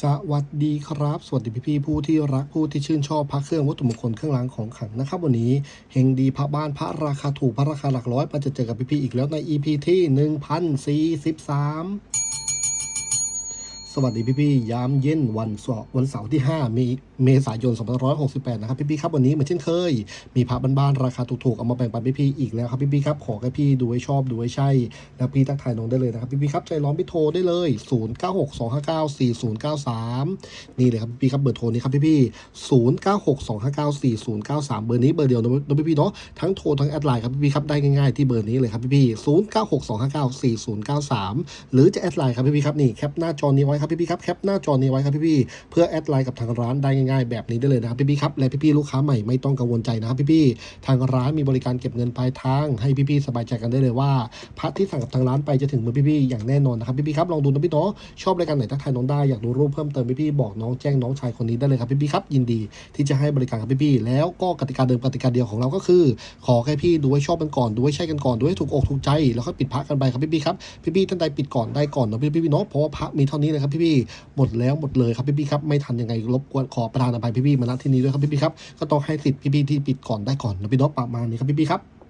สวัสดีครับ สวัสดีพี่พี่ผู้ที่รักผู้ที่ชื่นชอบพระเครื่องวัตถุมงคลเครื่องรางของขลังนะครับ วันนี้เฮงดีพระบ้านพระราคาถูกพระราคาหลักร้อยมาจะเจอกับพี่พี่อีกแล้วใน EP ที่ 1043 สวัสดีพี่ๆยามเย็นวันเสาร์วันเสาร์ที่5มีเมษายน2568 นะครับพี่ๆครับวันนี้เหมือนเช่นเคย มีพระบ้านๆราคาถูกๆ เอามาแบ่งปันพี่ๆอีกแล้วครับพี่ๆครับขอให้พี่ดูให้ชอบดูให้ใช่นะพี่ทักทายน้องได้เลยนะครับพี่ๆครับใจร้อนพี่โทรได้เลย 0962594093 นี่เลยครับพี่ๆครับเบอร์โทรนี้ครับพี่ๆ0962594093 เบอร์นี้เบอร์เดียวนะพี่ๆเนาะทั้งโทรทั้งแอดไลน์ครับพี่ๆครับได้ง่ายๆที่เบอร์นี้เลยครับพี่ๆ0962594093 หรือจะแอดไลน์ครับพี่ๆครับนี่แคปหน้าจอนี้ไว้ครับพี่ๆครับแคปหน้าจอนี้ไว้ครับพี่ๆเพื่อแอดไลน์กับทางร้านได้ง่ายๆแบบนี้ได้เลยนะครับพี่ๆครับและพี่ๆลูกค้าใหม่ไม่ต้องกังวลใจนะครับพี่ๆทางร้านมีบริการเก็บเงินปลายทาง ให้พี่ๆสบายใจกันได้เลยว่าพระที่สั่งกับทางร้านไปจะถึงมือพี่ๆอย่างแน่นอนนะครับพี่ๆครับลองดูนะพี่เนาะชอบรายการไหนทักทายน้องได้อยากดูรูปเพิ่มเติมพี่ๆบอกน้องแจ้งน้องชายคนนี้ได้เลยครับพี่ๆครับยินดีที่จะให้บริการกับพี่ๆแล้วก็กติกาเดิมกติกาเดียวของเราก็คือ ขอแค่พี่ดูให้ชอบกันก่อนดูให้ใช่กันก่อนดูให้ถูกอกถูกใจ แล้วค่อยปิดพระกันไปครับพี่ๆครับพี่ๆท่านใดปิดก่อนได้ก่อนนะพี่ๆเนาะเพราะว่าพระมีเท่านี้เลยครับพี่พี่หมดแล้วหมดเลยครับพี่พี่ครับไม่ทันยังไงรบกวนขอประธานอภัยพี่ๆมาณที่นี้ด้วยครับพี่พี่ครับก็ต้องให้สิทธิ์พี่ๆที่ปิดก่อนได้ก่อนนะพี่เนาะประมาณนี้ครับพี่พี่ครับ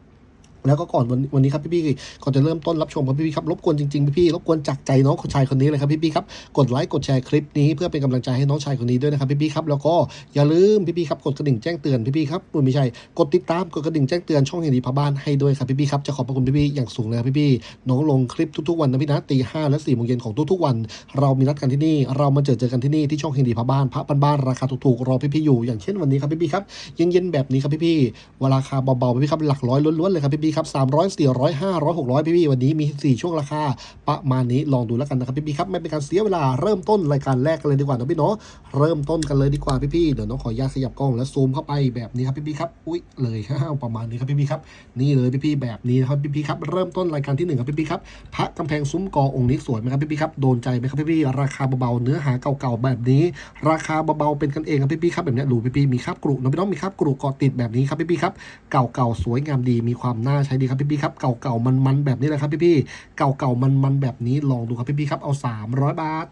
แล้วก็ก่อนวันวันนี้ครับพี่ๆก่อนจะเริ่มต้นรับชมครับพี่ๆครับรบกวนจริงๆพี่ๆรบกวนจากใจน้องชายคนนี้เลยครับพี่ๆครับกดไลค์กดแชร์คลิปนี้เพื่อเป็นกำลังใจให้น้องชายคนนี้ด้วยนะครับพี่ๆครับแล้วก็อย่าลืมพี่ๆครับกดกระดิ่งแจ้งเตือนพี่ๆครับอุ๊ยไม่ใช่กดติดตามกดกระดิ่งแจ้งเตือนช่องเฮดีพาบ้านให้ด้วยครับพี่ๆครับจะขอบพระคุณพี่ๆอย่างสูงเลยครับพี่ๆน้องลงคลิปทุกๆวันนะพี่นะตีห้าและสี่โมงเย็นของทุกๆวัน เรามีนัดกันที่นี่ เรามาเจอเจอกันที่นี่ที่ช่องเฮดีพาบ้านพระบ้านราคาถูกๆรอพี่ๆอยู่อย่างเช่นวันนี้ครับพี่ๆครับเย็นๆแบบนี้ครับพี่ๆเวลาคาเบาๆพี่ครับหลักร้อยล้วนๆเลยครับพี่ครับสามร้อยสี่ร้อยห้าร้อยหกร้อยพี่ๆวันนี้มีสี่ช่วงราคาประมาณนี้ลองดูแล้วกันนะครับพี่ๆครับไม่เป็นการเสียเวลาเริ่มต้นรายการแรกกันเลยดีกว่านะพี่เนาะเริ่มต้นกันเลยดีกว่าพี่ๆเดี๋ยวน้องขออนุญาตขยับกล้องแล้วซูมเข้าไปแบบนี้ครับพี่ๆครับอุ้ยเลยครับประมาณนี้ครับพี่ๆครับนี่เลยพี่ๆแบบนี้นะครับพี่ๆครับเริ่มต้นรายการที่หนึ่งครับพี่ๆครับพระกำแพงซุ้มกอองค์นี้สวยไหมครับพี่ๆครับโดนใจไหมครับพี่ๆราคาเบาๆเนื้อหาเก่าๆแบบนี้ ราคาเบาๆเป็นกันเองครับพี่ๆครับแบบนี้ดูพี่ๆมีคราบกรุนะพี่น้องมีคราบกรุเกาะติดแบบนี้ครับพี่ๆครับเก่าๆสวยงามดีมีความน่าใช้ดีครับพี่ๆครับเก่าๆมันๆแบบนี้แหละครับพี่ๆเก่าๆมันๆแบบนี้ลองดูครับพี่ๆครับเอา 300 บาท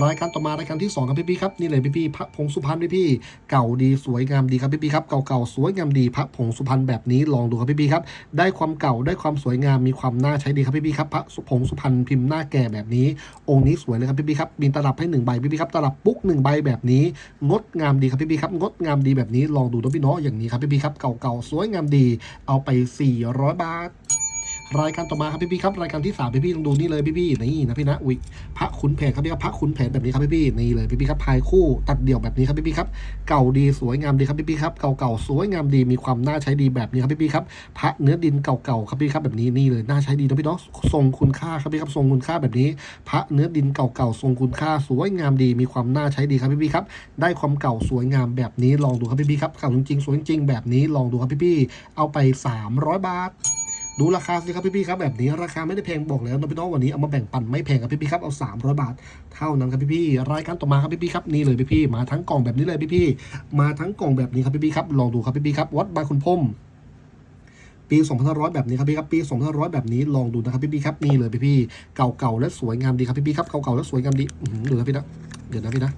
รายการต่อมารายการที่2ครับพี่ๆครับนี่เลยพี่ๆพระผงสุพรรณพี่ๆเก่าดีสวยงามดีครับพี่ๆครับเก่าๆสวยงามดีพระผงสุพรรณแบบนี้ลองดูครับพี่ๆครับได้ความเก่าได้ความสวยงามมีความน่าใช้ดีครับพี่ๆครับพระผงสุพรรณพิมพ์หน้าแก่แบบนี้ องค์นี้สวยเลยครับพี่ๆครับมีตลับให้หนึ่งใบพี่ๆครับตลับปุ๊กหนึ่งใบแบบนี้งดงามดีครับพี่ๆครับงดงามดีแบบนี้ลองดูนะพี่เนาะอย่างนี้ครับพี่ๆครับเก่าๆสวยงามดี เอาไป 400 บาท รายการต่อมาครับพี่ๆครับรายการที่สามพี่ๆลองดูนี่เลยพี่ๆนี่นะพี่นะอุ้ยพระขุนแผนครับพี่ครับพระขุนแผนแบบนี้ครับพี่ๆนี่เลยพี่ๆครับพายคู่ตัดเดี่ยวแบบนี้ครับพี่ๆครับเก่าดีสวยงามดีครับพี่ๆครับเก่าๆสวยงามดีมีความน่าใช้ดีแบบนี้ครับพี่ๆครับพระเนื้อดินเก่าๆครับพี่ครับแบบนี้นี่เลยน่าใช้ดีนะพี่เนาะทรงคุณค่าครับพี่ครับทรงคุณค่าแบบนี้ พระเนื้อดินเก่าๆทรงคุณค่าสวยงามดี มีความน่าใช้ดีครับพี่ๆครับได้ความเก่าสวยงามแบบนี้ลองดูครับพี่ๆครับเก่าจริงๆสวยจริงแบบนี้ลองดูครับพี่ๆเอาไป 300 บาท ดูราคาสิครับพี่ๆครับแบบนี้ราคาไม่ได้แพงบอกแล้วนะพี่น้องวันนี้เอามาแบ่งปันไม่แพงครับพี่ๆครับเอา300บาทเท่านั้นครับพี่ๆรายการต่อมาครับพี่ๆครับนี่เลยพี่ๆมาทั้งกล่องแบบนี้เลยพี่ๆมาทั้งกล่องแบบนี้ครับพี่ๆครับลองดูครับพี่ๆครับวัดบางคุณพมปี2500 แบบนี้ครับพี่ครับปี2500 แบบนี้ลองดูนะครับพี่ๆครับนี่เลยพี่ๆเก่าๆและสวยงามดีครับพี่ๆครับเก่าๆและสวยงามดีอื้อหือดูนะพี่นะเดี๋ยวนะพี่นะ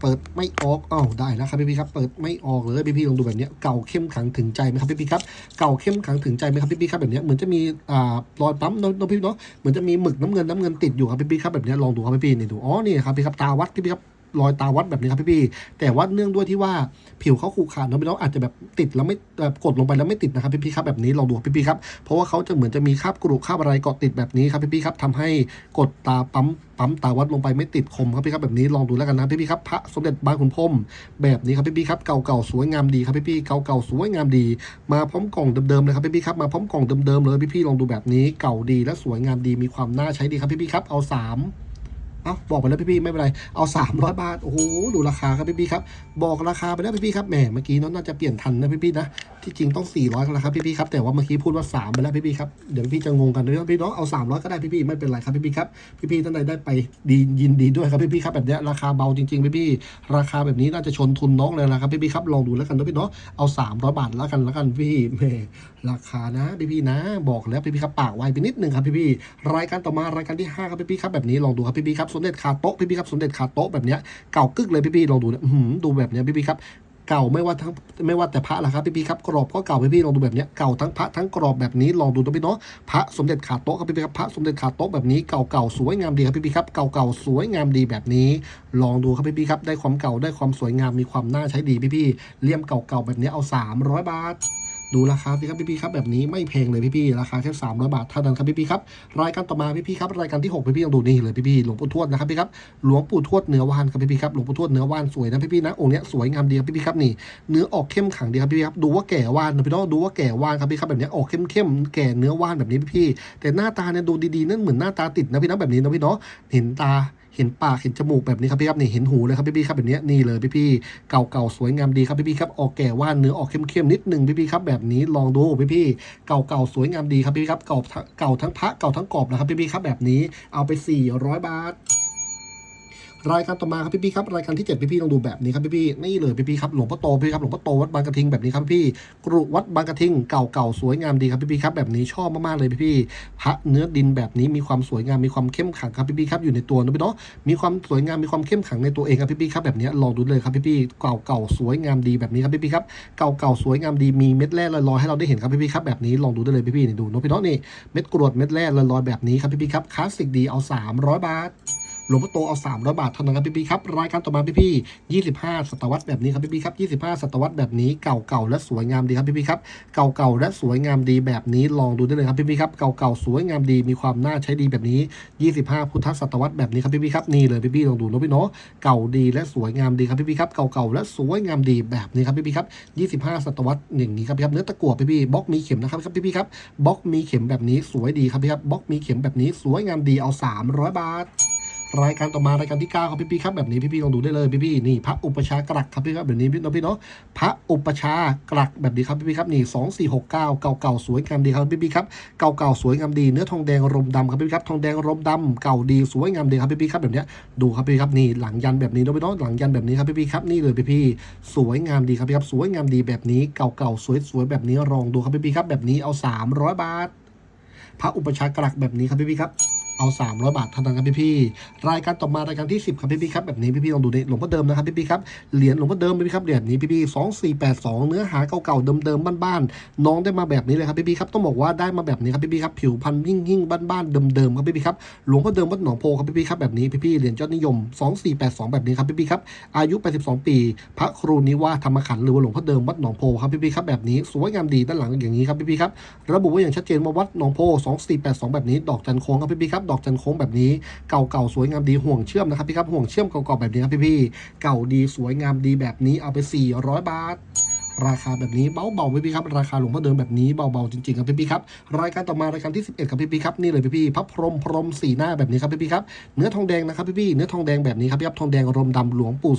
เปิดไม่ออกอ้าวได้แล้วครับพี่พี่ครับเปิดไม่ออกเลยพี่พี่ลองดูแบบนี้เก่าเข้มขังถึงใจไหมครับพี่พี่ครับเก่าเข้มขังถึงใจไหมครับพี่พี่ครับแบบนี้เหมือนจะมีอ่ารอยปั๊มน้องพี่เนาะเหมือนจะมีหมึกน้ำเงินน้ำเงินติดอยู่ครับพี่พี่ครับแบบนี้ลองดูครับพี่ๆนี่ดูอ๋อนี่ครับพี่ครับตาวัดพี่พี่ครับ รอยตาวัดแบบนี้ครับพี่ๆแต่ว่าเนื่องด้วยที่ว่าผิวเขาขูขาดเนอะพี่น้องอาจจะแบบติดแล้วไม่แบบกดลงไปแล้วไม่ติดนะครับพี่ๆครับแบบนี้ลองดูครับพี่ๆครับเพราะว่าเขาจะเหมือนจะมีคราบกรุคราบอะไรเกาะติดแบบนี้ครับพี่ๆครับทำให้กดตาปั๊มปั๊มตาวัดลงไปไม่ติดคมครับพี่ครับแบบนี้ลองดูแล้วกันนะพี่ๆครับพระสมเด็จบางขุนพรมแบบนี้ครับพี่ๆครับเก่าๆสวยงามดีครับพี่ๆเก่าๆสวยงามดี มาพร้อมกล่องเดิมๆเลยครับพี่ๆครับมาพร้อมกล่องเดิมๆเลยพี่ๆลองดูแบบนี้เก่าดีและสวยงามดีมีความน่าใช้ดีครับพี่ๆครับเอาสาม เอาบอกไปแล้วพี่ๆไม่เป็นไรเอา 300 บาท โอ้โหดูราคาครับพี่ๆครับ บอกราคาไปแล้วพี่ๆครับแหมเมื่อกี้น้องน่าจะเปลี่ยนทันนะพี่ๆนะที่จริงต้อง 400กันแล้วครับพี่ๆครับแต่ว่าเมื่อกี้พูดว่า 3 ไปแล้วพี่ๆครับเดี๋ยวพี่จะงงกันนะพี่น้องเอา 300 ก็ได้พี่ๆไม่เป็นไรครับพี่ๆครับพี่ๆท่านใดได้ไปดียินดีด้วยครับพี่ๆครับแบบนี้ราคาเบาจริงๆพี่ๆราคาแบบนี้น่าจะชนทุนน้องเลยนะครับพี่ๆครับลองดูแล้วกันนะพี่เนาะเอา 300 บาทแล้วกันแล้วกันพี่แหมราคานะพี่ๆนะ บอกแล้วพี่ๆครับปากไวไปนิดนึงครับพี่ๆรายการต่อมารายการที่ห้าครับพี่ๆครับแบบนี้ลองดูครับพี่ๆครับครับสมเด็จคาโต๊ะพี่ๆครับสมเด็จคาโต๊ะแบบเนี้ยเก่ากึกเลยพี่ๆลองดูนะอื้อหือดูแบบเนี้ยพี่ๆครับเก่าไม่ว่าทั้งไม่ว่าแต่พระละครับพี่ๆครับกรอบก็เก่าพี่ๆลองดูแบบเนี้ยเก่าทั้งพระทั้งกรอบแบบนี้ลองดูนะพี่เนาะพระสมเด็จขาโต๊ะครับพี่ๆครับพระสมเด็จขาโต๊ะแบบนี้เก่าๆสวยงามดีครับพี่ๆครับเก่าๆสวยงามดีแบบนี้ ลองดูครับพี่ๆครับได้ความเก่าได้ความสวยงามมีความน่าใช้ดีพี่ๆเลี่ยมเก่าๆแบบนี้เอา 300 บาท ดูราคาสิครับพี่ๆครับแบบนี้ไม่แพงเลยพี่ๆราคาแค่300บาทเท่านั้นครับพี่ๆครับรายการต่อมาพี่ๆครับรายการที่6พี่ๆต้องดูนี่เลยพี่ๆหลวงปู่ทวดนะครับพี่ครับหลวงปู่ทวดเนื้อว่านครับพี่ๆครับหลวงปู่ทวดเนื้อว่านสวยนะพี่ๆนะองค์เนี้ยสวยงามดีครับพี่ๆครับนี่เนื้อออกเข้มขังดีครับพี่ๆครับดูว่าแก่ว่านนะพี่น้องดูว่าแก่ว่านครับพี่ครับแบบนี้ออกเข้มๆแก่เนื้อว่านแบบนี้พี่ๆแต่หน้าตาเนี่ยดูดีๆนั่นเหมือนหน้าตาติดนะพี่น้องแบบนี้นะพี่เนาะเห็นตา เห็นปากเห็นจมูกแบบนี้ครับพี่ครับนี่เห็นหูเลยครับพี่พี่ครับแบบนี้นี่เลยพี่พี่เก่าๆสวยงามดีครับพี่พี่ครับออกแก่ว่านเนื้อออกเข้มๆนิดหนึ่งพี่พี่ครับแบบนี้ลองดูพี่พี่เก่าๆสวยงามดีครับพี่พี่ครับเก่าทั้งเก่าทั้งพระเก่าทั้งกรอบนะครับพี่พี่ครับแบบนี้เอาไป 400 บาท รายการต่อมาครับพี่ๆครับรายการที่7พี่ๆลองดูแบบนี้ครับพี่ๆนี่เลยพี่ๆครับหลวงพ่อโตพี่ครับหลวงพ่อโตวัดบางกระทิงแบบนี้ครับพี่กรุวัดบางกระทิงเก่าๆสวยงามดีครับพี่ๆครับแบบนี้ชอบมากๆเลยพี่ๆพระเนื้อดินแบบนี้มีความสวยงามมีความเข้มขังครับพี่ๆครับอยู่ในตัวนะพี่เนาะมีความสวยงามมีความเข้มขังในตัวเองครับพี่ๆครับแบบนี้ลองดูเลยครับพี่ๆเก่าๆสวยงามดีแบบนี้ครับพี่ๆครับเก่าๆสวยงามดีมีเม็ดแร่ลอยๆให้เราได้เห็นครับพี่ๆครับแบบนี้ลองดูได้เลยพี่ๆนี่ดูนะพี่เนาะนี่เม็ดกรวดเม็ดแร่ลอยๆแบบนี้ครับพี่ๆครับคลาสสิกดีเอา 300 บาท หลวงพ่อโตเอา300บาทเท่านั้นครับพี่ๆครับรายการต่อมาพี่ๆ25ศตวรรษแบบนี้ครับพี่ๆครับ25ศตวรรษแบบนี้เก่าๆและสวยงามดีครับพี่ๆครับเก่าๆและสวยงามดีแบบนี้ลองดูได้เลยครับพี่ๆครับเก่าๆสวยงามดีมีความน่าใช้ดีแบบนี้25พุทธศตวรรษแบบนี้ครับพี่ๆครับนี่เลยพี่ๆลองดูนะพี่เนาะเก่าดีและสวยงามดีครับพี่ๆครับเก่าๆและสวยงามดีแบบนี้ครับพี่ๆครับ25ศตวรรษอย่างนี้ครับพี่ครับเนื้อตะกั่วพี่ๆบล็อกมีเข็มนะครับพี่ๆครับบล็อกมีเข็มแบบนี้สวยดีครับพี่ครับบล็อกมีเข็มแบบนี้สวยงามดีเอา 300 บาท รายการต่อมารายการที่9ครับพี่ๆครับแบบนี้พี่ๆลองดูได้เลยพี่ๆนี่พระอุปชากรักครับพี่ครับแบบนี้พี่น้องพี่เนาะพระอุปชากรักแบบนี้ครับพี่ๆครับนี่สองสี่หกเก้าเก่าๆสวยงามดีครับพี่ๆครับเก่าๆสวยงามดีเนื้อทองแดงรมดำครับพี่ครับทองแดงรมดำเก่าดีสวยงามดีครับพี่ๆครับแบบเนี้ยดูครับพี่ครับนี่หลังยันแบบนี้น้องพี่เนาะหลังยันแบบนี้ครับพี่ๆครับนี่เลยพี่ๆสวยงามดีครับพี่ครับสวยงามดีแบบนี้เก่าๆสวยๆแบบนี้ลองดูครับพี่ๆครับแบบนี้เอา 300 บาท พระอุปชากรักแบบนี้ครับพี่ๆครับ เอา 300 บาทท่านั้นครับพี่ๆรายการต่อมารายการที่ 10 ครับพี่ๆครับแบบนี้พี่ๆลองดูในหลวงพ่อเดิมนะครับพี่ๆครับเหรียญหลวงพ่อเดิมพี่ๆครับเหรียญนี้พี่ๆสองสี่แปดสองเนื้อหาเก่าๆเดิมๆบ้านๆน้องได้มาแบบนี้เลยครับพี่ๆครับต้องบอกว่าได้มาแบบนี้ครับพี่ๆครับผิวพันธุ์ยิ่งยิ่งๆบ้านๆเดิมๆครับพี่ๆครับหลวงพ่อเดิมวัดหนองโพครับพี่ๆครับแบบนี้พี่ๆเหรียญยอดนิยม 2482 แบบนี้ครับพี่ๆครับอายุ 82 ปี พระครูนิว่าธรรมขันธ์หรือว่าหลวงพ่อเดิมวัดหนองโพครับพี่ๆครับแบบนี้สวยงามดีด้านหลังอย่างนี้ครับพี่ๆครับระบุไว้อย่างชัดเจนว่าวัดหนองโพ 2482 แบบนี้ดอกจันโค้งครับพี่ๆครับดอกจันโค้งแบบนี้เก่าๆสวยงามดีห่วงเชื่อมนะครับพี่ครับห่วงเชื่อมเก่าๆแบบนี้ครับพี่ๆเก่าดีสวยงามดีแบบนี้เอาไป 400 บาท ราคาแบบนี้เบาๆพี่ๆครับราคาหลวงพ่อเดิมแบบนี้เบาๆจริงๆครับพี่ๆครับรายการต่อมารายการที่ 11ครับพี่ๆครับนี่เลยพี่ๆพระพรหมพรหมสีหน้าแบบนี้ครับพี่ๆครับเนื้อทองแดงนะครับพี่ๆเนื้อทองแดงแบบนี้ครับพี่ครับทองแดงรมดำหลวงปู่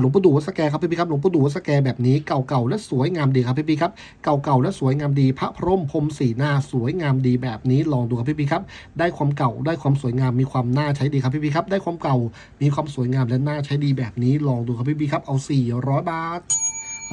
หลวงปู่ดูวัดสแกครับพี่ๆครับหลวงปู่ดูวัดสแกแบบนี้เก่าๆและสวยงามดีครับพี่ๆครับเก่าๆและสวยงามดี พระพรหมพรหมสีหน้าสวยงามดีแบบนี้ลองดูครับพี่ๆครับได้ความเก่าได้ความสวยงามมีความน่าใช้ดีครับพี่ๆครับได้ความเก่ามีความสวยงามและน่าใช้ดีแบบนี้ลองดูครับพี่ๆครับเอา 400 บาท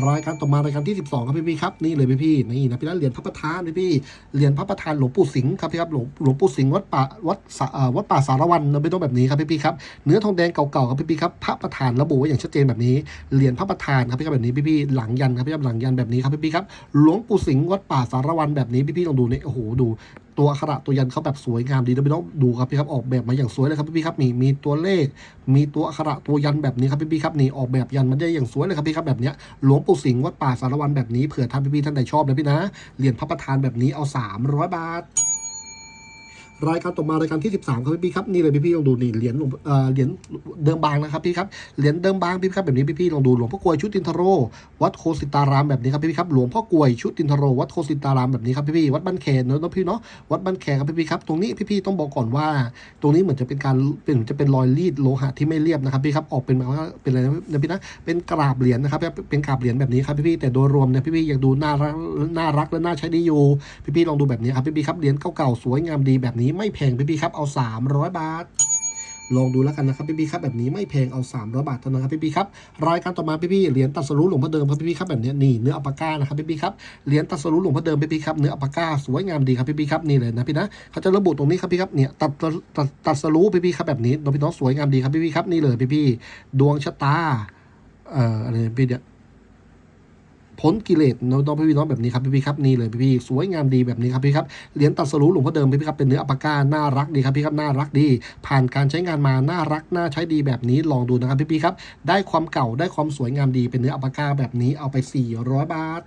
รายการต่อมารายการที่ 12ครับพี่พี่ครับนี่เลยพี่พี่นี่นะพี่นะเหรียญพระประธานพี่พี่เหรียญพระประธานหลวงปู่สิงห์ครับพี่ครับหลวงหลวงปู่สิงห์วัดป่าวัดสะเอ่อวัดป่าสารวันนะไม่ต้องแบบนี้ครับพี่พี่ครับเนื้อทองแดงเก่าๆครับพี่พี่ครับพระประธานระบุไว้อย่างชัดเจนแบบนี้เหรียญพระประธานครับพี่ครับแบบนี้พี่พี่หลังยันครับพี่ครับหลังยันแบบนี้ครับพี่พี่ครับหลวงปู่สิงห์วัดป่าสารวันแบบนี้พี่พี่ลองดูเนี่ยโอ้โหดู ตัวอักขระตัวยันเขาแบบสวยงามดีนะพี่น้องดูครับพี่ครับออกแบบมาอย่างสวยเลยครับพี่ครับมีมีตัวเลข มีตัวอักขระตัวยันแบบนี้ครับพี่ครับนี่ออกแบบยันมันได้อย่างสวยเลยครับพี่ครับแบบเนี้ยหลวงปู่สิงห์วัดป่าสารวันแบบนี้เผื่อท่านพี่ๆท่านใดชอบนะพี่นะเหรียญพระประธานแบบนี้เอา 300 บาท รายการต่อมารายการที่ 13ครับพี่ครับนี่เลยพี่ๆลองดูนี่เหรียญหลวงเอ่อเหรียญเดิมบางนะครับพี่ครับเหรียญเดิมบางพี่ครับแบบนี้พี่ๆลองดูหลวงพ่อกวยชุดตินทโร วัดโคสิตารามแบบนี้ครับพี่ๆครับหลวงพ่อกวยชุดตินทโร วัดโคสิตารามแบบนี้ครับพี่ๆวัดบ้านแคนเนอะพี่เนาะวัดบ้านแคครับพี่ๆครับตรงนี้พี่ๆต้องบอกก่อนว่า ตรงนี้เหมือนจะเป็นการเป็นจะเป็นรอยรีดโลหะที่ไม่เรียบนะครับพี่ครับออกเป็นแบบว่าเป็นอะไรนะพี่นะเป็นกราบเหรียญนะครับเป็นกราบเหรียญแบบนี้ครับพี่ๆแต่โดยรวมเนี่ยพี่ๆยังดูน่ารักน่ารักและน่าใช้ดีอยู่พี่ๆลองดูแบบนี้ครับพี่ๆครับเหรียญเก่าๆสวยงามดีแบบนี้ไม่แพงพี่ๆครับเอา 300 บาท ลองดูแล้วกันนะครับพี่ๆครับแบบนี้ไม่แพงเอา 300 บาทเท่านั้นครับพี่ๆครับรายการต่อมาพี่ๆเหรียญตัดสรุหลวงพ่อเดิมครับพี่ๆครับแบบนี้นี่เนื้ออัปาก้านะครับพี่ๆครับเหรียญตัดสรุหลวงพ่อเดิมพี่ๆครับเนื้ออัปาก้าสวยงามดีครับพี่ๆครับนี่เลยนะพี่นะเขาจะระบุตรงนี้ครับพี่ครับเนี่ยตัดตัดตัดสรุพี่ๆครับแบบนี้น้องพี่น้องสวยงามดีครับพี่ๆครับนี่เลยพี่ๆดวงชะตาเอ่ออะไรพี่เนี่ย พ้นกิเลสน้องๆพี่น้องแบบนี้ครับพี่ๆครับนี่เลยพี่ๆสวยงามดีแบบนี้ครับพี่ครับเหรียญตัดสรุหลวงพ่อเดิมพี่ๆครับเป็นเนื้ออัปาก้าน่ารักดีครับพี่ครับน่ารักดี ผ่านการใช้งานมาน่ารักน่าใช้ดีแบบนี้ลองดูนะครับพี่ๆครับได้ความเก่าได้ความสวยงามดีเป็นเนื้ออัปาก้าแบบนี้เอาไป 400 บาท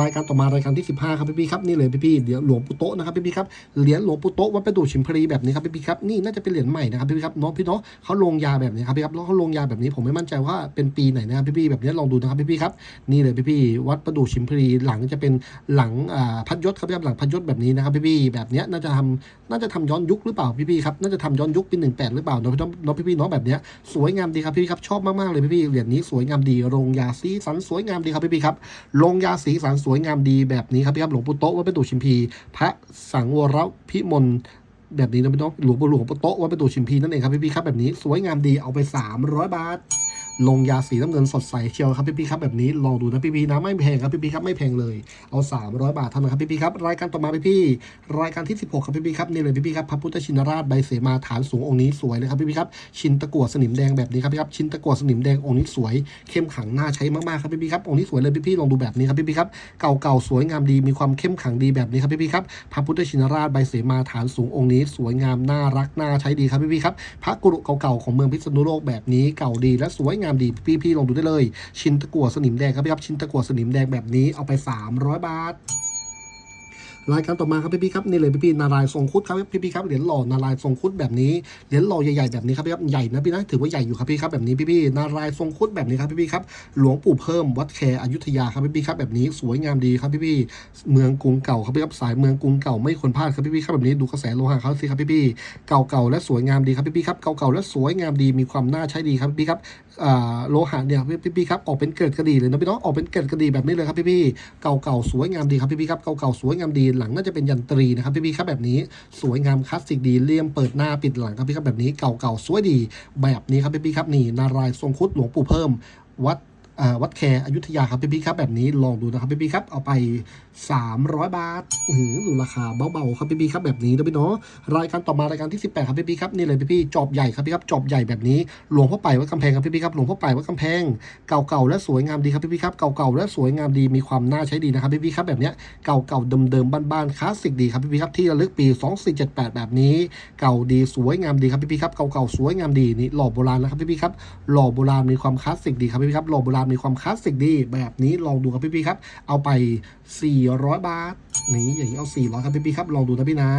รายการต่อมารายการที่ 15 ครับพี่ๆครับนี่เลยพี่ๆเดี๋ยวหลวงปู่โตะนะครับพี่ๆครับเหรียญหลวงปู่โตะวัดประดู่ชิมพลีแบบนี้ครับพี่ๆครับนี่น่าจะเป็นเหรียญใหม่นะครับพี่ๆครับน้องพี่เนาะเขาลงยาแบบนี้ครับพี่ครับแล้วเขาลงยาแบบนี้ผมไม่มั่นใจว่าเป็นปีไหนนะครับพี่ๆแบบนี้ลองดูนะครับพี่ๆครับนี่เลยพี่ๆวัดประดู่ชิมพลีหลังจะเป็นหลังพัดยศครับพี่ครับหลังพัดยศแบบนี้นะครับพี่ๆแบบเนี้ยน่าจะทำน่าจะทำย้อนยุคหรือเปล่าพี่ๆครับน่าจะทำย้อนยุคปี18หรือเปล่าน้องพี่น้องพี่ๆเนาะแบบนี้สวยงามดีครับพี่ๆครับชอบมากๆเลยพี่ๆเหรียญนี้สวยงามดีโรงยาสีสันสวยงามดีครับพี่ๆครับลงยาสีสันสวยงามดีแบบนี้ครับพี่ครับหลวงปู่โต๊ะวัดประตูชิมพี พระสังวรพิมลแบบนี้นะพี่น้องหลวงปู่หลวงปู่โต๊ะวัดประตูชิมพีนั่นเองครับพี่ๆครับแบบนี้สวยงามดีเอาไป 300 บาท ลงยาสีน้ำเงินสดใสเชียวครับพี่ๆครับแบบนี้ลองดูนะพี่ๆนะไม่แพงครับพี่ๆครับไม่แพงเลย เอา 300 บาทเท่านั้นครับพี่ๆครับรายการต่อมาพี่ๆรายการที่ 16ครับพี่ๆครับนี่เลยพี่ๆครับพระพุทธชินราชใบเสมาฐานสูงองค์นี้สวยเลยครับพี่ๆครับชินตะกั่วสนิมแดงแบบนี้ครับพี่ครับชินตะกั่วสนิมแดงองค์นี้สวยเข้มขังน่าใช้มากๆครับพี่ๆครับองค์นี้สวยเลยพี่ๆลองดูแบบนี้ครับพี่ๆครับเก่าๆสวยงามดีมีความเข้มขังดีแบบนี้ครับพี่ๆครับพระพุทธชินราชใบเสมาฐานสูงองค์นี้ สวยงามน่ารักน่าใช้ดีครับพี่ๆครับพระกุรุเก่าๆของเมืองพิษณุโลกแบบนี้เก่าดีและสวยงามดีพี่ๆลองดูได้เลย ชิ้นตะกั่วสนิมแดงครับพี่ครับชิ้นตะกั่วสนิมแดงแบบนี้เอาไป 300 บาท รายการต่อมาครับพี่ๆครับนี่เลยพี่ๆนารายทรงคุดครับพี่ๆครับเหรียญหล่อนารายทรงคุดแบบนี้เหรียญหล่อใหญ่ๆแบบนี้ครับพี่ครับใหญ่นะพี่นะถือว่าใหญ่อยู่ครับพี่ครับแบบนี้พี่ๆนารายทรงคุดแบบนี้ครับพี่ๆครับหลวงปู่เพิ่มวัดแคร์อยุธยาครับพี่ๆครับแบบนี้สวยงามดีครับพี่ๆเมืองกรุงเก่าครับพี่ครับสายเมืองกรุงเก่าไม่ควรพลาดครับพี่ๆครับแบบนี้ดูกระแสโลหะเขาสิครับพี่ๆเก่าๆและสวยงามดีครับพี่ๆครับเก่าๆและสวยงามดีมีความน่าใช้ดีครับพี่ครับโลหะเนี่ยพี่ๆครับออกเป็นเกล็ดกระดีเลยนะพี่น้องออกเป็นเกล็ดกระดีแบบนี้เลยครับพี่ๆเก่าๆสวยงามดีครับพี่ๆครับเก่าๆสวยงามดีหลังน่าจะเป็นยันตรีนะครับพี่พี่ครับแบบนี้สวยงามคลาสสิกดีเลี่ยมเปิดหน้าปิดหลังครับพี่ครับแบบนี้เก่าๆสวยดีแบบนี้ครับพี่พี่ครับนี่นารายทรงคุดหลวงปู่เพิ่ม วัดวัดแคร์อยุธยาครับพี่พี่ครับแบบนี้ลองดูนะครับพี่พี่ครับเอาไป 300 บาทอื้อหือดูราคาเบาๆครับพี่ๆครับแบบนี้นะพี่เนาะรายการต่อมารายการที่ 18 ครับพี่ๆครับนี่เลยพี่ๆจอบใหญ่ครับพี่ครับจอบใหญ่แบบนี้หลวงพ่อไปวัดกำแพงครับพี่ๆครับหลวงพ่อไปวัดกำแพงเก่าๆและสวยงามดีครับพี่ๆครับเก่าๆและสวยงามดีมีความน่าใช้ดีนะครับพี่ๆครับแบบเนี้ยเก่าๆเดิมๆบ้านๆคลาสสิกดีครับพี่ๆครับที่ระลึกปี 2478 แบบนี้ เก่าดีสวยงามดีครับพี่ๆครับเก่าๆสวยงามดีนี่หล่อโบราณนะครับพี่ๆครับหล่อโบราณมีความคลาสสิกดีครับพี่ๆครับหล่อโบราณมีความคลาสสิกดีแบบนี้ลองดูครับพี่ๆครับเอาไป400 บาท นี่อย่างนี้เอา 400 ครับพี่ๆครับลองดูนะพี่นะ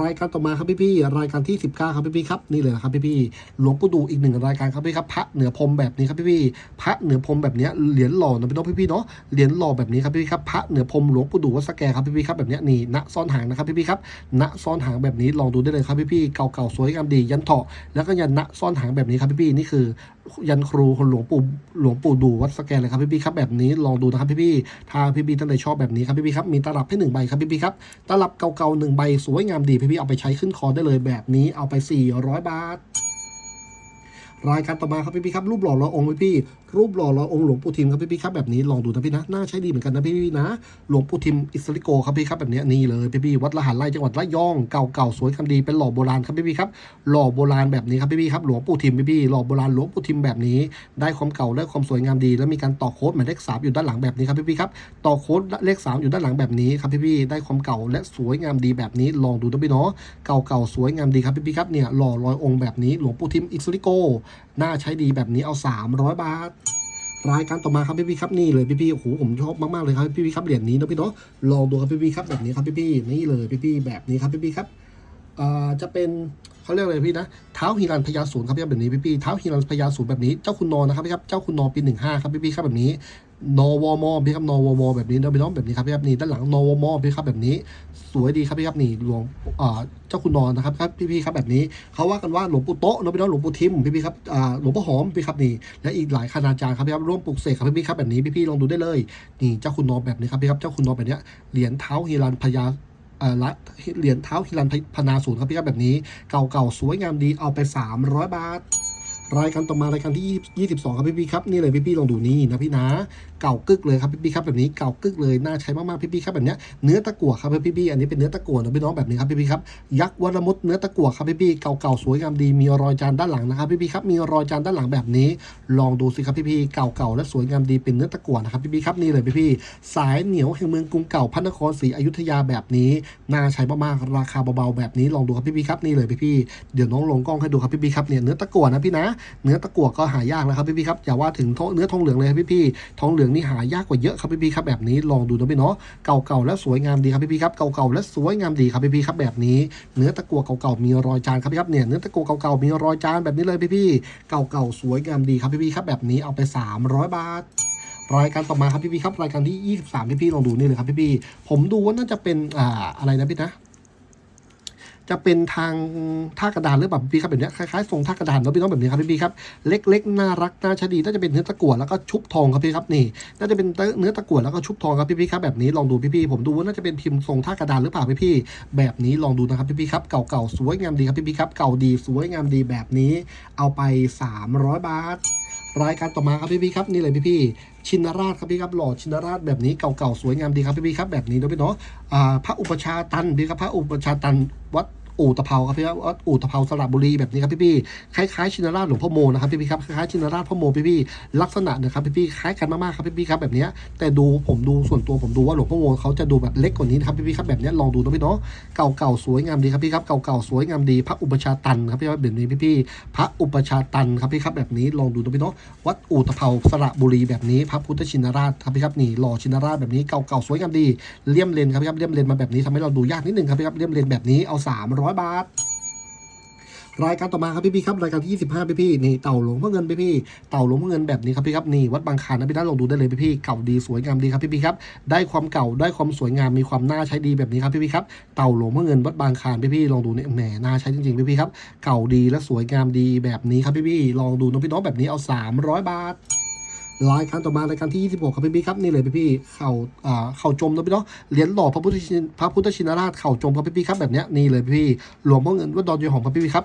รายการต่อมาครับพี่ๆรายการที่ 19 ครับพี่ๆครับนี่เลยครับพี่ๆหลวงปู่ดูอีกหนึ่งรายการครับพี่ครับพระเหนือพรมแบบนี้ครับพี่ๆพระเหนือพรมแบบนี้เหรียญหล่อนะพี่น้องพี่ๆเนาะเหรียญหล่อแบบนี้ครับพี่ครับพระเหนือพรมหลวงปู่ดูวัดสแกครับพี่ๆครับแบบนี้นี่ณซ่อนหางนะครับพี่ๆครับณซ่อนหางแบบนี้ลองดูได้เลยครับพี่ๆเก่าๆสวยงามดียันเถาะแล้วก็ยันณซ่อนหางแบบนี้ครับพี่ๆนี่คือ ยันครูคนหลวงปู่หลวงปู่ดูวัดสแกนเลยครับพี่พี่ครับแบบนี้ลองดูนะครับพี่พี่ถ้าพี่ๆท่านใดชอบแบบนี้ครับพี่พี่ครับมีตลับให้หนึ่งใบครับพี่พี่ครับตลับเก่าๆหนึ่งใบสวยงามดีพี่พี่เอาไปใช้ขึ้นคอได้เลยแบบนี้เอาไป 400 บาท รายการต่อมาครับพี่ๆครับรูปหล่อรอองค์พี่ๆรูปหล่อรอองค์หลวงปู่ทิมครับพี่ๆครับแบบนี้ลองดูนะพี่นะน่าใช้ดีเหมือนกันนะพี่ๆนะหลวงปู่ทิมอิสริโกครับพี่ครับแบบนี้นี่เลยพี่ๆวัดละหันไร่จังหวัดระยองเก่าๆสวยคำดีเป็นหล่อโบราณครับพี่ๆครับหล่อโบราณแบบนี้ครับพี่ๆครับหลวงปู่ทิมพี่ๆหล่อโบราณหลวงปู่ทิมแบบนี้ ได้ความเก่าได้ความสวยงามดี แล้วมีการต่อโค้ดหมายเลขสามอยู่ด้านหลังแบบนี้ครับพี่ๆครับต่อโค้ดเลขสามอยู่ด้านหลังแบบนี้ครับพี่ๆได้ความเก่าและสวยงามดีแบบนี้ ลองดูนะพี่เนาะเก่าๆสวยงามดีครับพี่ๆครับเนี่ยหล่อรอยองค์แบบนี้หลวงปู่ทิมอิสริโกน่าใช้ดีแบบนี้เอา 300 บาท รายการต่อมาครับพี่พี่ครับนี่เลยพี่พี่โอ้โหผมชอบมากๆเลยครับพี่พี่ครับเหรียญนี้นะพี่เนาะลองดูครับพี่พี่ครับแบบนี้ครับพี่พี่นี่เลยพี่พี่แบบนี้ครับพี่พี่ครับเอ่อจะเป็นเขาเรียกอะไรพี่นะเท้าฮิรันพญาศูนย์ครับพี่แบบนี้พี่พี่เท้าฮิรันพญาศูนย์แบบนี้เจ้าคุณนอนนะครับพี่ครับเจ้าคุณนอนปีหนึ่งห้าครับพี่พี่ครับแบบนี้นวมพี่ครับนวมแบบนี้นะพี่น้องแบบนี้ครับพี่ครับนี่ด้านหลังนวมพี่ครับแบบนี้ สวยดีครับพี่ครับนี่หลวงเจ้าคุณนอนนะครับครับพี่ๆครับแบบนี้เขาว่ากันว่าหลวงปู่โตะนะพี่น้องหลวงปู่ทิมพี่ๆครับหลวงพ่อหอมพี่ครับนี่และอีกหลายคณาจารย์ครับพี่ครับร่วมปลุกเสกครับพี่ๆครับแบบนี้พี่ๆลองดูได้เลยนี่เจ้าคุณนอนแบบนี้ครับพี่ครับเจ้าคุณนอนแบบนี้เหรียญเท้าฮิรันพญาอ่อละเหรียญเท้าฮิรันพนาศูนย์ครับพี่ครับแบบนี้ เก่าๆสวยงามดีเอาไป 300 บาท รายการต่อมารายการที่ 22 ครับพี่พี่ครับนี่เลยพี่พี่ลองดูนี่นะพี่นะเก่ากึกเลยครับพี่พี่ครับแบบนี้เก่ากึกเลยน่าใช้มากๆพี่พี่ครับแบบเนี้ยเนื้อตะกั่วครับพี่พี่อันนี้เป็นเนื้อตะกั่วนะพี่น้องแบบนี้ครับพี่พี่ครับยักษ์วรมุตเนื้อตะกั่วครับพี่พี่เก่าๆสวยงามดีมีรอยจานด้านหลังนะครับพี่พี่ครับมีรอยจานด้านหลังแบบนี้ ลองดูสิครับพี่พี่เก่าๆและสวยงามดีเป็นเนื้อตะกั่วนะครับพี่พี่ครับนี่เลยพี่พี่สายเหนียวแห่งเมืองกรุงเก่าพระนครศรีอยุธยาแบบนี้น่าใช้มากๆราคาเบาๆแบบนี้ลองดูครับพี่พี่ครับนี่เลยพี่พี่เดี๋ยวน้องลงกล้องให้ดูครับพี่พี่ครับเนี่ยเนื้อตะกั่วนะพี่นะเนื้อตะกั่วก็หายากแล้วครับพี่พี่ครับอย่าว่าถึงทงเนื้อทองเหลืองเลยครับพี่พี่ทองเหลืองนี่หายากกว่าเยอะครับพี่พี่ครับแบบนี้ลองดูนะพี่เนาะเก่าๆและสวยงามดีครับพี่พี่ครับเก่าๆและสวยงามดีครับพี่พี่ครับแบบนี้ เนื้อตะกั่วเก่าๆมีรอยจานครับพี่ครับเนี่ยเนื้อตะกั่วเก่าๆมีรอยจานแบบนี้เลยพี่พี่เก่าๆสวยงามดีครับพี่พี่ครับแบบนี้เอาไป 300 บาทรายการต่อมาครับพี่พี่ครับรายการที่ 23พี่พี่ลองดูนี่เลยครับพี่พี่ผมดูว่าน่าจะเป็นอ่าอะไรนะพี่นะ จะเป็นทางท่ากระดานหรือเปล่าพี่ครับแบบเนี้ยคล้ายๆทรงท่ากระดานเนาะพี่น้องแบบนี้ครับพี่ครับ เล็กๆน่ารักน่าชดีน่าจะเป็นเนื้อตะกั่วแล้วก็ชุบทองครับพี่ครับนี่น่าจะเป็นเนื้อตะกั่วแล้วก็ชุบทองครับพี่ๆครับแบบนี้ลองดูพี่ๆผมดูว่าน่าจะเป็นพิมพ์ทรงท่ากระดานหรือเปล่าพี่ๆแบบนี้ลองดูนะครับพี่ๆครับเก่าๆสวยงามดีครับพี่ๆครับเก่าดีสวยงามดีแบบนี้ เอาไป 300 บาทรายการต่อมาครับพี่ๆครับนี่เลยพี่ๆ ชินราชครับพี่ครับหล่อชินราชแบบนี้เก่าๆสวยงามดีครับพี่ครับแบบนี้เนาะพี่เนาะพระอุปชาตันพี่ครับพระอุปชาตันวัด อู่ตะเภาครับพี่ครับวัดอู่ตะเภาสระบุรีแบบนี้ครับพี่พี่ๆคล้ายๆชินราชหลวงพ่อโมนะครับพี่พี่ๆครับคล้ายๆชินราชพ่อโมพี่พี่ๆลักษณะนะครับพี่พี่ๆคล้ายกันมากๆครับพี่พี่ๆครับแบบนี้แต่ดูผมดูส่วนตัวผมดูว่าหลวงพ่อโมเขาจะดูแบบเล็กกว่านี้นะครับพี่พี่ๆครับแบบนี้ลองดูนะพี่เนาะเก่าๆสวยงามดีครับพี่ครับเก่าๆสวยงามดี พระอุปชาตันครับพี่ครับแบบนี้พี่พี่ๆพระอุปชาตันครับพี่ครับแบบนี้ลองดูนะพี่เนาะวัดอู่ตะเภาสระบุรีแบบนี้ พระพุทธชินราชครับพี่ครับนี่หล่อชินราชแบบนี้เก่าๆสวยงามดีเลี่ยมเลนครับพี่ครับเลี่ยมเลนมาแบบนี้ทำให้เราดูยากนิดนึงครับพี่ครับเลี่ยมเลนแบบนี้เอา300 บาท รายการต่อมาครับพี่พี่ๆครับรายการที่ 25 พี่พี่ๆนี่เต่าหลวงพ่อเงินพี่พี่ๆเต่าหลวงพ่อเงินแบบนี้ครับพี่ครับนี่วัดบางคานนะพี่ด้านลองดูได้เลยพี่พี่ๆเก่าดีสวยงามดีครับพี่พี่ๆครับได้ความเก่าได้ความสวยงามมีความน่าใช้ดีแบบนี้ครับพี่พี่ๆครับเต่าหลวงพ่อเงินวัดบางคานพี่พี่ๆลองดูเนี่ยแหมน่าใช้จริงๆพี่พี่ๆครับเก่าดีและสวยงามดีแบบนี้ครับพี่พี่ๆลองดูน้องพี่น้องแบบนี้เอา 300 บาท รายการต่อมารายการที่ 26 ครับพี่พี่ครับนี่เลยพี่พี่เข่าอ่าเข่าจมนะพี่เนาะเหรียญหล่อพระพุทธชินพระพุทธชินราชเข่าจมครับพี่พี่ครับแบบเนี้ยนี่เลยพี่พี่หลวงพ่อเงินวัดดอนเยหอมครับพี่พี่ครับ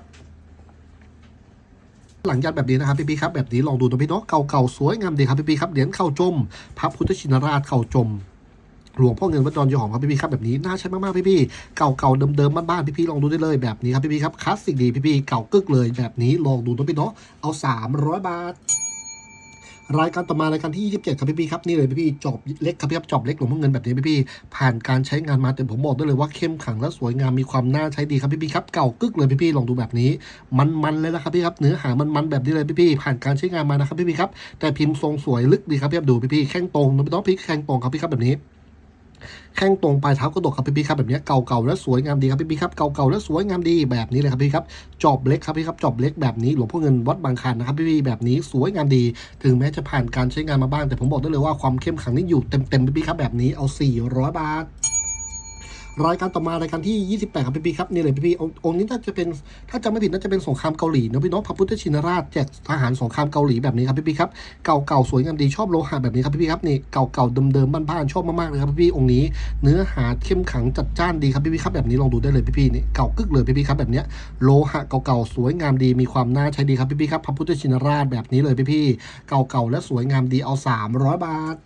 หลังยันแบบนี้นะครับพี่ๆครับแบบนี้ลองดูนะพี่เนาะเก่าๆสวยงามดีครับพี่ๆครับเหรียญเข่าจม พระพุทธชินราชเข่าจมหลวงพ่อเงินวัดดอนยหอมครับพี่ๆครับแบบนี้น่าใช้มากๆพี่ๆเก่าๆเดิมๆบ้านๆพี่ๆลองดูได้เลยแบบนี้ครับพี่ๆครับคลาสสิกดีพี่ๆเก่ากึกเลยแบบนี้ลองดูนะพี่เนาะเอา 300 บาท รายการต่อมารายการที่ 27 ครับพี่พี่ครับนี่เลยพี่พี่จอบเล็กครับพี่ครับจอบเล็กหลวงพ่อเงินแบบนี้พี่พี่ผ่านการใช้งานมาแต่ผมบอกได้เลยว่าเข้มขังและสวยงามมีความน่าใช้ดีครับพี่พี่ครับเก่ากึกเลยพี่พี่ลองดูแบบนี้ มันมันเลยนะครับพี่ครับเนื้อหามันมันแบบนี้เลยพี่พี่ผ่านการใช้งานมานะครับพี่พี่ครับแต่พิมพ์ทรงสวยลึกดีครับพี่ครับดูพี่พี่แข้งตรงน้องพี่แข้งตรงครับพี่ครับแบบนี้ แข้งตรงปลายเท้ากระดกครับพี่ๆครับแบบนี้เก่าๆและสวยงามดีครับพี่ๆครับเก่าๆและสวยงามดีแบบนี้เลยครับพี่ครับจอบเล็กครับพี่ครับจอบเล็กแบบนี้หลวงพ่อเงินวัดบางคันนะครับพี่พี่แบบนี้สวยงามดี ถึงแม้จะผ่านการใช้งานมาบ้าง แต่ผมบอกได้เลยว่าความเข้มขังนี่อยู่เต็มๆพี่ๆครับแบบนี้เอา 400 บาท รายการต่อมารายการที่ 28 ครับพี่ๆครับนี่เลยพี่ๆองค์องค์นี้น่าจะเป็นถ้าจำไม่ผิดน่าจะเป็นสงครามเกาหลีนะพี่เน้องพระพุทธชินราชแจกทหารสงครามเกาหลีแบบนี้ครับพี่ๆครับเก่าๆสวยงามดีชอบโลหะแบบนี้ครับพี่ๆครับนี่เก่าๆเดิมๆบ้านๆชอบมากๆเลยครับพี่ๆองค์นี้ เนื้อหาเข้มขังจัดจ้านดีครับพี่ๆครับแบบนี้ลองดูได้เลยพี่ๆนี่เก่ากึกเลยพี่ๆครับแบบเนี้ยโลหะเก่าๆสวยงามดีมีความน่าใช้ดีครับพี่ๆครับพระพุทธชินราชแบบนี้เลยพี่ๆเก่าๆและสวยงามดีเอา 300 บาท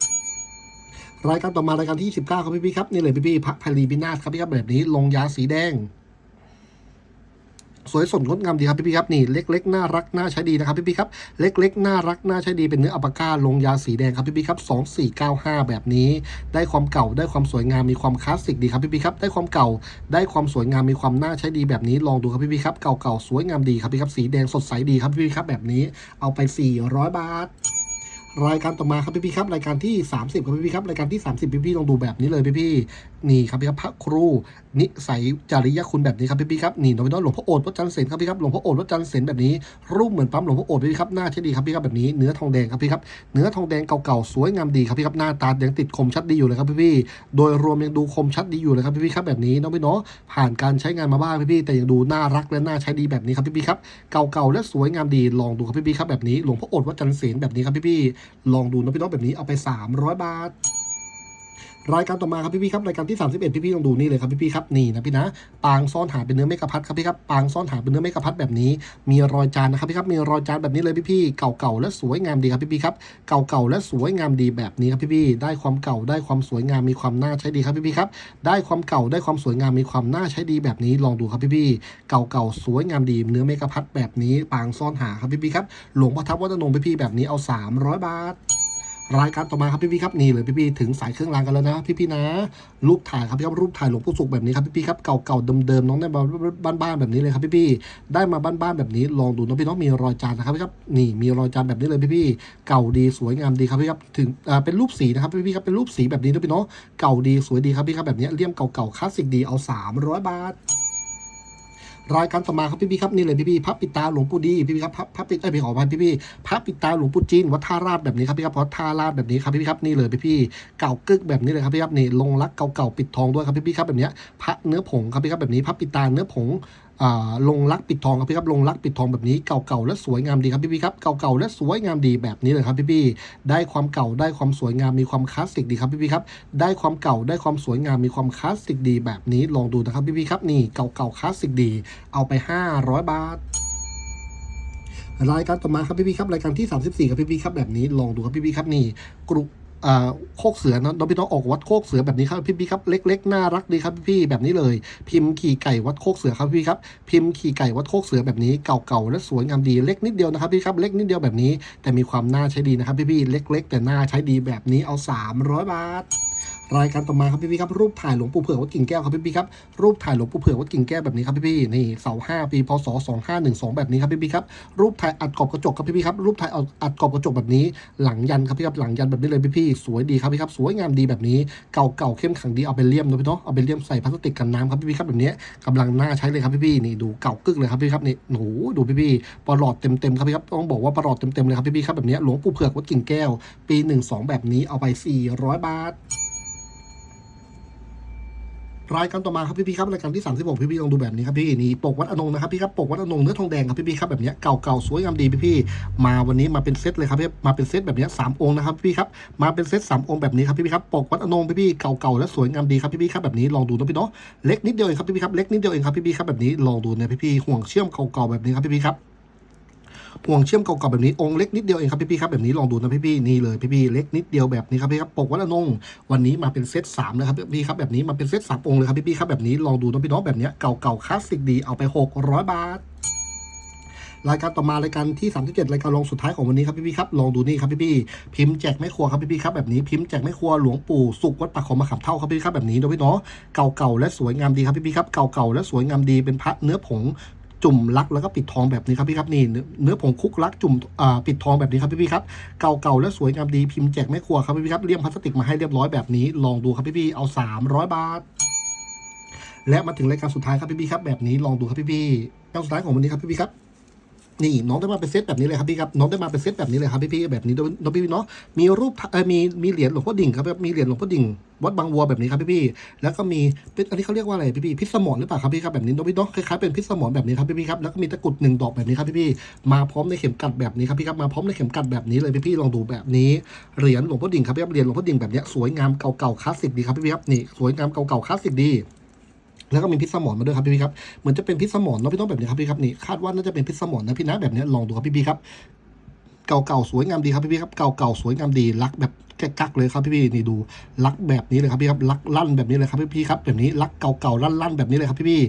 รายการต่อมารายการที่ 19 ครับพี่ๆครับนี่เลยพี่ๆพระพลีบินาศครับพี่ครับแบบนี้ลงยาสีแดง สวยสดงดงามดีครับพี่ๆครับนี่เล็กๆน่ารักน่าใช้ดีนะครับพี่ๆครับเล็กๆน่ารักน่าใช้ดีเป็นเนื้ออัปปาก้าลงยาสีแดงครับพี่ๆครับ2495 แบบนี้ ได้ความเก่าได้ความสวยงามมีความคลาสสิกดีครับพี่ๆครับได้ความเก่าได้ความสวยงามมีความน่าใช้ดีแบบนี้ลองดูครับพี่ๆครับเก่าๆสวยงามดีครับพี่ครับสีแดงสดใสดีครับพี่ๆครับแบบนี้เอาไป 400 บาท รายการต่อมาครับพี่ๆครับรายการที่ 30ครับพี่ๆครับรายการที่ 30พี่ๆลองดูแบบนี้เลยพี่ๆนี่ครับพี่ครับพระครูนิสัยจริยคุณแบบนี้ครับพี่ๆครับนี่น้องพี่น้องหลวงพ่อโอษวัดจันเสนครับพี่ครับหลวงพ่อโอษวัดจันเสนแบบนี้ รูปเหมือนปั๊มหลวงพ่อโอษพี่ครับหน้าใช่ดีครับพี่ครับแบบนี้เนื้อทองแดงครับพี่ครับเนื้อทองแดงเก่าๆสวยงามดีครับพี่ครับหน้าตายังติดคมชัดดีอยู่เลยครับพี่ๆโดยรวมยังดูคมชัดดีอยู่เลยครับพี่ๆครับแบบนี้น้องพี่น้องผ่านการใช้งานมาบ้างพี่ๆแต่ยังดูน่ารักและน่าใช้ดีแบบนี้ครับพี่ๆครับเก่าๆและสวยงามดีลองดูครับพี่ๆครับแบบนี้หลวงพ่อโอษวัดจันเสนแบบนี้ครับพี่ๆลองดูนะพี่น้องแบบนี้เอาไป 300 บาท รายการต่อมาครับพี่ๆครับรายการที่ 31 พี่ๆลองดูนี่เลยครับพี่ๆครับนี่นะพี่นะปางซ่อนหาเป็นเนื้อเมกะพัดครับพี่ครับปางซ่อนหาเป็นเนื้อเมกะพัดแบบนี้ มีรอยจานนะครับพี่ครับมีรอยจานแบบนี้เลยพี่ๆเก่าๆและสวยงามดีครับพี่ๆครับเก่าๆและสวยงามดีแบบนี้ครับพี่ๆได้ความเก่าได้ความสวยงามมีความน่าใช้ดีครับพี่ๆครับได้ความเก่าได้ความสวยงามมีความน่าใช้ดีแบบนี้ลองดูครับพี่ๆเก่าๆสวยงามดีเนื้อเมกะพัดแบบนี้ปางซ่อนหาครับพี่ๆครับหลวงพ่อทับวัดนงพี่ๆแบบนี้เอา 300 บาท รายการต่อมาครับพี่ๆครับนี่เลยพี่ๆถึงสายเครื่องรางกันแล้วนะพี่ๆนะ รูปถ่ายครับพี่ครับรูปถ่ายหลวงปู่สุขแบบนี้ครับพี่ๆครับเก่าๆเดิมๆน้องได้มาบ้านๆแบบนี้เลยครับพี่ๆได้มาบ้านๆแบบนี้ลองดูน้องพี่น้องมีรอยจานนะครับพี่ครับนี่มีรอยจานแบบนี้เลยพี่ๆเก่าดีสวยงามดีครับพี่ครับถึงเป็นรูปสีนะครับพี่ๆครับเป็นรูปสีแบบนี้นะพี่เนาะเก่าดีสวยดีครับพี่ครับแบบนี้เลี่ยมเก่าๆคลาสสิกดีเอา 300 บาท รายการต่อมาครับพี่พี่ครับนี่เลยพี่พี่พระปิดตาหลวงปู่ดีพี่พี่ครับพระพระปิดเอ้ยพี่ขอพันพี่พี่พระปิดตาหลวงปู่จีนวัดท่าราชแบบนี้ครับพี่ครับวัดท่าราชแบบนี้ครับพี่พี่ครับนี่เลยพี่พี่เก่ากึกแบบนี้เลยครับพี่ครับนี่ลงรักเก่าๆปิดทองด้วยครับพี่พี่ครับแบบเนี้ยพระเนื้อผงครับพี่ครับแบบนี้พระปิดตาเนื้อผงลงรักปิดทองครับพี่ครับลงรักปิดทองแบบนี้เก่าๆและสวยงามดีครับพี่พี่ครับเก่าๆและสวยงามดีแบบนี้เลยครับพี่พี่ได้ความเก่าได้ความสวยงามมีความคลาสสิกดีครับพี่พี่ครับได้ความเก่าได้ความสวยงามมีความคลาสสิกดีแบบนี้ลองดูนะครับพี่พี่ครับนี่เก่าๆคลาสสิกดี เอาไป 500 บาทรายการต่อมาครับพี่พี่ครับรายการที่ 34 ครับพี่พี่ครับแบบนี้ลองดูครับพี่พี่ครับนี่กรุ โคกเสือนะน้องพี่น้องออกวัดโคกเสือแบบนี้ครับพี่พี่ครับเล็ก ๆ น่ารักดีครับพี่พี่แบบนี้เลย พิมพ์ขี่ไก่วัดโคกเสือครับพี่ครับพิมพ์ขี่ไก่วัดโคกเสือแบบนี้เก่าๆและสวยงามดีเล็กนิดเดียวนะครับพี่ครับเล็กนิดเดียวแบบนี้ แต่มีความน่าใช้ดีนะครับพี่พี่เล็ก ๆ แต่น่าใช้ดีแบบนี้เอา 300 บาท รายการต่อมาครับพี่พี่ครับรูปถ่ายหลวงปู่เผือกวัดกิ่งแก้วครับพี่พี่ครับรูปถ่ายหลวงปู่เผือกวัดกิ่งแก้วแบบนี้ครับพี่พี่นี่เสาห้าปีพศสองห้าหนึ่งสองแบบนี้ครับพี่พี่ครับรูปถ่ายอัดกรอบกระจกครับพี่พี่ครับรูปถ่ายอัดอัดกรอบกระจกแบบนี้ หลังยันครับพี่ครับหลังยันแบบนี้เลยพี่พี่สวยดีครับพี่ครับสวยงามดีแบบนี้เก่าเก่าเข้มขังดีเอาไปเลี่ยมนะพี่เนาะเอาไปเลี่ยมใส่พลาสติกกันน้ำครับพี่พี่ครับแบบนี้กำลังน่าใช้เลยครับพี่พี่นี่ดูเก่ากึกเลยครับพี่ครับนี่หนูดูพี่พี่ปลอดเต็มเต็มครับพี่ครับต้องบอกว่าปลอดเต็มเต็มเลยครับพี่พี่ครับแบบนี้หลวงปู่เผือกวัดกิ่งแก้ว ปีหนึ่งสองแบบนี้เอาไป 400 บาท รายการต่อมาครับพี่พี่ครับรายการที่36พี่พี่ลองดูแบบนี้ครับพี่นี่ปกวัดอนงนะครับพี่ครับปกวัดอนงเนื้อทองแดงครับพี่พี่ครับแบบนี้เก่าๆสวยงามดีพี่พี่มาวันนี้มาเป็นเซตเลยครับพี่มาเป็นเซตแบบนี้สามองค์นะครับพี่ครับมาเป็นเซตสามองค์แบบนี้ครับพี่พี่ครับปกวัดอนงพี่พี่เก่าๆและสวยงามดีครับพี่พี่ครับแบบนี้ลองดูนะพี่เนาะเล็กนิดเดียวเองครับพี่พี่ครับเล็กนิดเดียวเองครับพี่พี่ครับแบบนี้ลองดูนะพี่พี่ห่วงเชื่อมเก่าๆแบบนี้ครับพี่พี่ครับ ห่วงเชื่อมเก่าๆแบบนี้องค์เล็กนิดเดียวเองครับพี่ๆครับแบบนี้ลองดูนะพี่ๆนี่เลยพี่ๆเล็กนิดเดียวแบบนี้ครับพี่ครับปกวัดอนงวันนี้มาเป็นเซตสามนะครับพี่ครับแบบนี้มาเป็นเซตสามองค์เลยครับพี่ๆครับแบบนี้ลองดูนะพี่น้องแบบนี้เก่าๆคลาสสิกดีเอาไป 600 บาทรายการต่อมารายการที่ 37 รายการรองสุดท้ายของวันนี้ครับพี่ๆครับลองดูนี่ครับพี่ๆพิมพ์แจกแม่ครัวครับพี่ๆครับแบบนี้พิมพ์แจกแม่ครัวหลวงปู่สุขวัดปากของมะขามเท่าครับพี่ๆครับแบบนี้นะพี่เนาะเก่าๆและสวยงามดีครับพี่ๆครับเก่าๆและสวยงามดีเป็นพระเนื้อผง จุ่มลักแล้วก็ปิดทองแบบนี้ครับพี่ครับนี่เนื้อผงคุกลักจุ่มปิดทองแบบนี้ครับพี่พี่ครับเก่าๆและสวยงามดีพิมพ์แจกแม่ครัวครับพี่พี่ครับเลี่ยมพลาสติกมาให้เรียบร้อยแบบนี้ลองดูครับพี่พี่เอา 300 บาท และมาถึงรายการสุดท้ายครับพี่พี่ครับแบบนี้ลองดูครับพี่พี่รายการสุดท้ายของวันนี้ครับพี่พี่ครับ นี่น้องได้มาเป็นเซตแบบนี้เลยครับพี่ครับน้องได้มาเป็นเซตแบบนี้เลยครับพี่พี่แบบนี้น้องพี่เนาะมีรูปเออมีมีเหรียญหลวงพ่อดิ่งครับมีเหรียญหลวงพ่อดิ่งวัดบางวัวแบบนี้ครับพี่พี่แล้วก็มีเป็นอันนี้เขาเรียกว่าอะไรพี่พี่พิษสมรหรือเปล่าครับพี่ครับแบบนี้น้องพี่เนาะคล้ายๆเป็นพิษสมรแบบนี้ครับพี่พี่ครับแล้วก็มีตะกรุดหนึ่งดอกแบบนี้ครับพี่พี่มาพร้อมในเข็มกัดแบบนี้ครับพี่ครับมาพร้อมในเข็มกัดแบบนี้เลยพี่พี่ลองดูแบบนี้เหรียญหลวงพ่อดิ่งครับพี่ครับเหรียญหลวงพ่อดิ่งแบบเนี้ยสวยงามเก่าๆคลาสสิกดีครับพี่พี่ครับนี่สวยงามเก่าๆคลาสสิกดี แล้วก็มีพิษสมอนมาด้วยครับพี่พี่ครับเหมือนจะเป็นพิษสมอนเนาะพี่ต้องแบบนี้ครับพี่ครับนี่คาดว่าน่าจะเป็นพิษสมอนนะพี่นะแบบนี้ลองดูครับพี่พี่ครับเก่าๆสวยงามดีครับพี่พี่ครับเก่าๆสวยงามดีรักแบบกักๆเลยครับพี่พี่นี่ดูลักแบบนี้เลยครับพี่ครับลักลั่นแบบนี้เลยครับพี่พี่ครับแบบนี้ลักเก่าๆลั่นๆแบบนี้เลยครับพี่พี่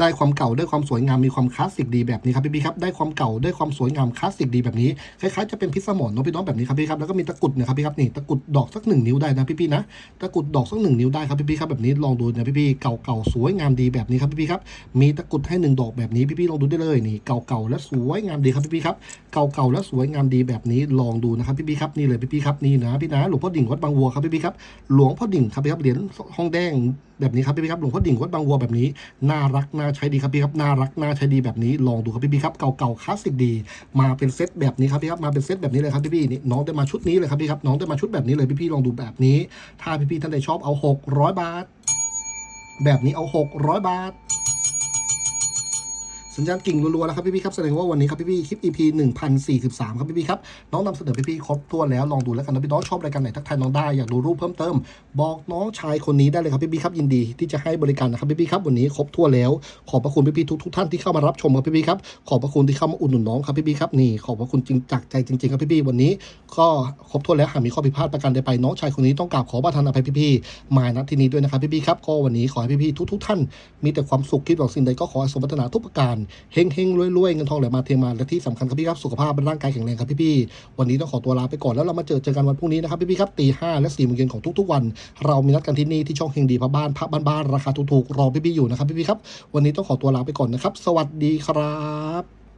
ได้ความเก่าได้ความสวยงามมีความคลาสสิกดีแบบนี้ครับพี่พี่ครับได้ความเก่าได้ความสวยงามคลาสสิกดีแบบนี้คล้ายๆจะเป็นพิษสมอนเนาะพี่น้องแบบนี้ครับพี่ครับแล้วก็มีตะกุดนะครับพี่ครับนี่ตะกุดดอกสักหนึ่งนิ้วได้นะพี่พี่นะตะกุดดอกสักหนึ่งนิ้วได้ครับพี่พี่ครับแบบนี้ลองดูนะพี่พี่เก่าๆสวยงามดีแบบนี้ครับพี่พี่ครับมีตะกุดให้หนึ่งดอกแบบนี้พี่พี่ลองดูได้เลยนี่เก่าๆและสวยงามดีครับพี่พี่ครับเก่าๆและสวยงามดีแบบนี้ลองดูนะครับพี่พี่ครับนี่เลยพี่พี่ครับนี่นะพี่นะหลวงพ่อดิ่งวัดบางวัวครับพี่พี่ครับหลวงพ่อดิ่งครับพี่ครับเหรียญห้องแดง แบบนี้ครับพี่พี่ครับหลวงพ่อดิ่งวัดบางวัวแบบนี้น่ารักน่าใช้ดีครับพี่ครับน่ารักน่าใช้ดีแบบนี้ลองดูครับพี่พี่ครับเก่าๆคลาสสิกดี มาเป็นเซตแบบนี้ครับพี่ครับมาเป็นเซตแบบนี้เลยครับพี่พี่นี่น้องได้มาชุดนี้เลยครับพี่ครับน้องได้มาชุดแบบนี้เลยพี่พี่ลองดูแบบนี้ ถ้าพี่พี่ท่านใดชอบเอา 600 บาท แบบนี้เอา 600 บาท สัญญาณกิ่งรัวๆแล้วครับพี่ๆครับแสดงว่าวันนี้ครับพี่ๆคลิป EP 1043 ครับพี่ๆครับน้องนำเสนอพี่ๆครบถ้วแล้วลองดูแล้วกันนะพี่น้องชอบรายการไหนทักทายน้องได้อยากดูรูปเพิ่มเติม บอกน้องชายคนนี้ได้เลยครับพี่ๆครับยินดีที่จะให้บริการนะครับพี่ๆครับวันนี้ครบถ้วแล้ว ขอบพระคุณพี่ๆทุกๆท่านที่เข้ามารับชมครับพี่ๆครับขอบพระคุณที่เข้ามาอุดหนุนน้องครับพี่ๆครับนี่ขอบพระคุณจริงจากใจจริงๆครับพี่ๆวันนี้ ก็ครบถ้วแล้วหากมีข้อผิดพลาดประการใดไปน้องชายคนนี้ต้องกราบขอประทานอภัยพี่ๆมาณที่นี้ด้วยนะครับพี่ๆครับก็วันนี้ขอให้พี่ๆทุก ๆ ท่าน มีแต่ความสุขคิดหวังสิ่งใดก็ขอสมปรารถนาทุกประการเฮงเฮงรวยรวยเงินทองไหลมาเทมาและที่สำคัญครับพี่ครับสุขภาพร่างกายแข็งแรงครับพี่ๆวันนี้ต้องขอตัวลาไปก่อนแล้วเรามาเจอเจอกันวันพรุ่งนี้นะครับพี่ๆครับตีห้าและสี่โมงเย็นของทุกๆวัน เรามีนัดกันที่นี่ที่ช่องเฮงดีพระบ้านพระบ้านๆราคาถูกๆรอพี่ๆอยู่นะครับพี่ๆครับวันนี้ต้องขอตัวลาไปก่อนนะครับ สวัสดีครับ